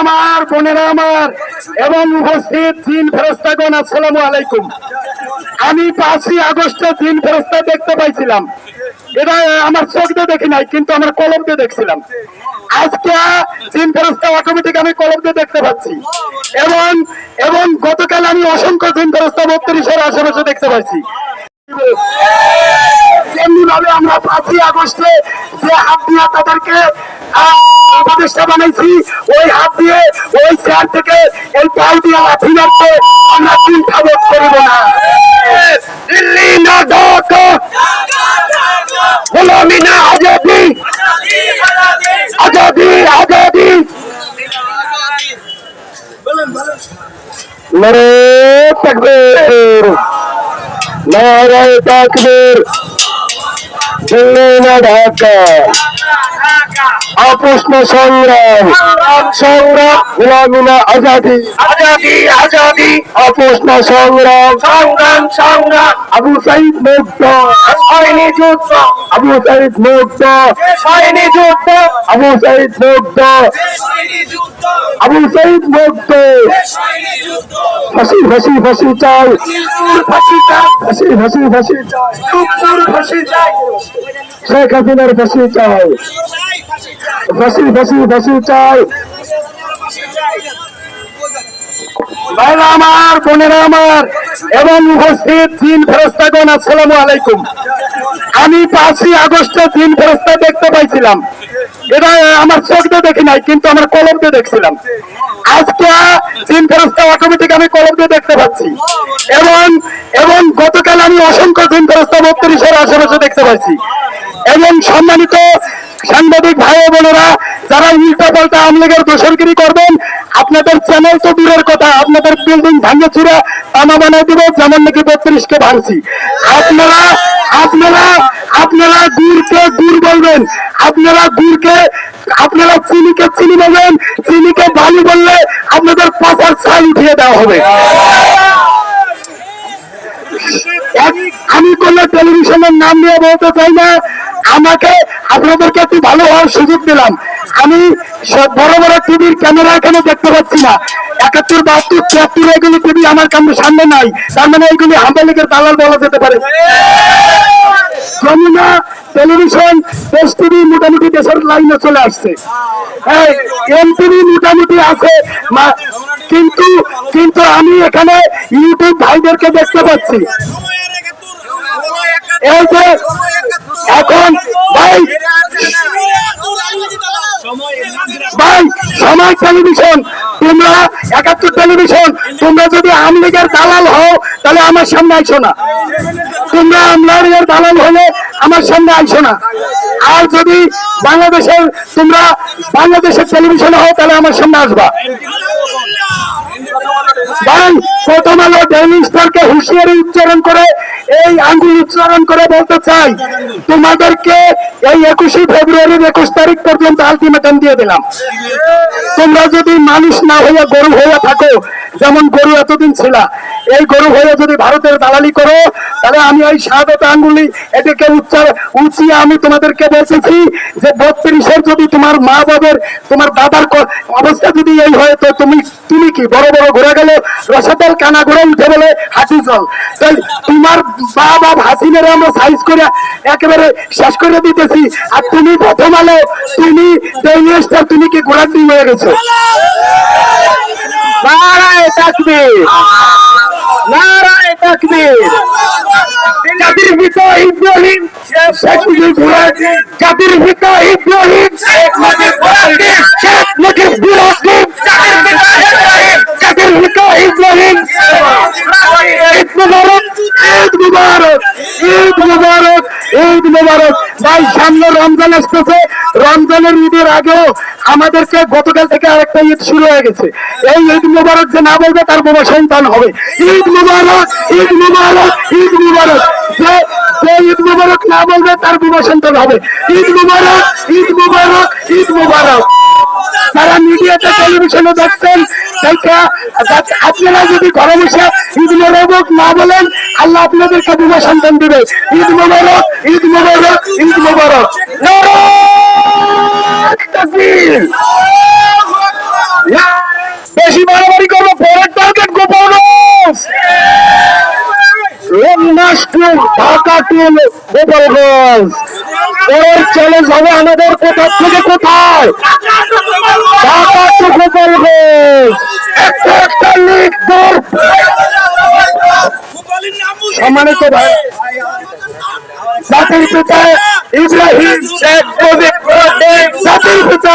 আমার, বোনেরা আমার, এবং উপস্থিত জিন ফেরস্তাগণ আসসালামু আলাইকুম। আমি পাঁচই আগস্টে জিন ফেরস্তা দেখতে পাইছিলাম। এটা আমার চোখ দেখি নাই, কিন্তু আমার কলম দেখছিলাম। আজকে জিন ফেরস্তা অটোমেটিক আমি কলম দিয়ে দেখতে পাচ্ছি। এবং এবং গতকাল আমি অসংখ্য জিন ফেরস্তা বত্রিশের আশেপাশে দেখতে পাচ্ছি তেমনি ভাবে আমরা পাঁচই আগস্টে যে হাত দিয়ে তাদেরকে উপদেষ্টা বানাইছি, ওই হাত দিয়ে, ওই চেয়ার থেকে এই পাল দিয়ে লাঠি মারতে আমরা চিন্তা বোধ করিব না। দিল্লি না ঢাকা। গোলামি না আজাদি। আজাদি আজাদি। মেরে তকবীর। নারায় তাকবীর। দিল্লি না ঢাকা। অপ্রশ্ন সংগ্রাম। সংগ্রাম গোলামিনা আজাদি। আজাদি আজাদি। অপ্রশ্ন সংগ্রাম। সংগ্রাম সংগ্রাম। আবু সাইদ মুক্ত। হয়নি যুদ্ধ। আবু সাইদ মুক্ত। হয়নি যুদ্ধ। আবু সাইদ মুক্ত। আবু সাইদ মুক্ত। ফাঁসি ফাঁসি ফাঁসি চাই। ফাঁসি ফাঁসি ফাঁসি ফাঁসি চাই। ফাঁসি চাই। শেখ হাসিনার ফাঁসি চাই। ফাঁসি ফাঁসি ফাঁসি চাই। ভাইরা আমার বোনেরা আমার এবং উপস্থিত জিন ফেরস্তাগণ, আসসালামু আলাইকুম। আমি পাঁচই আগস্টে জিন ফেরস্তা দেখতে পাইছিলাম। এটা আমার চোখ দেখি নাই, কিন্তু আমার কলম দিয়ে দেখছিলাম। আজকে জিন ফেরস্তা অটোমেটিক আমি কলম দিয়ে দেখতে পাচ্ছি। এবং এবং গতকাল আমি অসংখ্য তিন ফেরস্তা বত্রিশের আশেপাশে দেখতে পাচ্ছি এবং সম্মানিত সাংবাদিক ভাই বোনেরা, যারা উল্টা পাল্টা আমলেগের দোষরগিরি করবেন, আপনাদের চ্যানেল তো দূরের কথা, আপনাদের বিল্ডিং ভাঙে চুরা তামা বানাই দিব, যেমন নাকি বত্রিশকে ভাঙছি। আপনারা আপনারা আপনারা গুড়কে গুড় বলবেন, আপনারা গুড়কে, আপনারা চিনিকে চিনি বলবেন, চিনিকে বালু বললে আপনাদের পাশার ছাল উঠিয়ে দেওয়া হবে। আমি কোন টেলিভিশনের নাম নিয়ে বলতে চাই না আমাকে আপনাদেরকে একটু ভালো হওয়ার সুযোগ দিলাম। আমি বড় বড় টিভির ক্যামেরা এখানে দেখতে পাচ্ছি না। একাত্তর, বাহাত্তর ছিয়াত্তর এগুলি টিভি আমার সামনে নাই। তার মানে এইগুলি হামদা লীগের দালাল বলা যেতে পারে। টেলিভিশন, দেশ টিভি মোটামুটি দেশের লাইনে চলে আসছে। এমটিভি মোটামুটি আছে কিন্তু কিন্তু আমি এখানে ইউটিউব ভাইদেরকে দেখতে পাচ্ছি। এই যে এখন ভাই ভাই সময় টেলিভিশন, তোমরা একাত্তর টেলিভিশন, তোমরা যদি আমলিগের দালাল হও, তাহলে আমার সামনে আইসো না। তোমরা আমলারিগের দালাল হলে আমার সামনে আইসো না। আর যদি বাংলাদেশের, তোমরা বাংলাদেশের টেলিভিশন হও, তাহলে আমার সামনে আসবা। ভাই, প্রথম আলো ডেইলি স্টারকে হুঁশিয়ারি উচ্চারণ করে এই আঙ্গুল উচ্চারণ করে বলতে চাই, তোমাদেরকে এই একুশে ফেব্রুয়ারির একুশ তারিখ পর্যন্ত আলটিমেটাম দিয়ে দিলাম। তোমরা যদি মানুষ না হইয়া গরু হইয়া থাকো, যেমন গরু এতদিন ছিল এই গরু হয়ে যদি ভারতের দালালি করো, তাহলে আমি এই শাহাদত আঙ্গুলি এটাকে উচ্চার উঁচিয়ে আমি তোমাদেরকে বলতেছি যে বত্রিশের যদি তোমার মা বাবার তোমার দাদার অবস্থা যদি এই হয়, তো তুমি তুমি কি বড় বড় ঘোরা গেল রসাতল কানা ঘোরা উঠে বলে হাসি চল তাই তোমার বাবা হাসিনের আমরা সাইজ করে একেবারে শেষ করে দিতেছি। আর তুমি প্রথম আলো, তুমি ডেইলি তুমি কি ঘোড়ার ডিম হয়ে গেছো? তাকবীর নারায় তাকবীর। জাতির পিতা ইব্রাহিম শেখ মুজিব জাতির পিতা ইব্রাহিম শেখ মুজিব ঘোড়ার ডিম শেখ মুজিব ঘোড়ার ডিম জাতির পিতা ইব্রাহিম জাতির পিতা ইব্রাহিম ঈদ মুবারক ঈদ মুবারক ঈদ মুবারক ঈদ মুবারক। ভাই, সামনে রমজান আসতেছে। রমজানের ঈদের আগেও আমাদেরকে গতকাল থেকে আরেকটা ঈদ শুরু হয়ে গেছে। এই ঈদ মুবারক যে না বলবে, তার বাবা সন্তান হবে। ঈদ মুবারক ঈদ মুবারক ঈদ মুবারক। যে ঈদ মুবারক না বলবে, তার সন্তান হবে। ঈদ মুবারক ঈদ মুবারক ঈদ মুবারক। যারা মিডিয়াতে টেলিভিশনে দেখছেন আপনারা যদি ঘরে বসে ঈদ মোবারক না বলেন আল্লাহ আপনাদেরকে বুবা সন্তান দেবে। ঈদ মোবারক ঈদ মোবারক ঈদ মোবারক। বেশি মারামারি করব পরের টার্গেট গোপাল আমাদের কোথার থেকে কোথায়? একটা একটা লিগ দৌড় সম্মানিত ভাই জাতির পিতা ইব্রাহিম শেখ মুজিব জাতির পিতা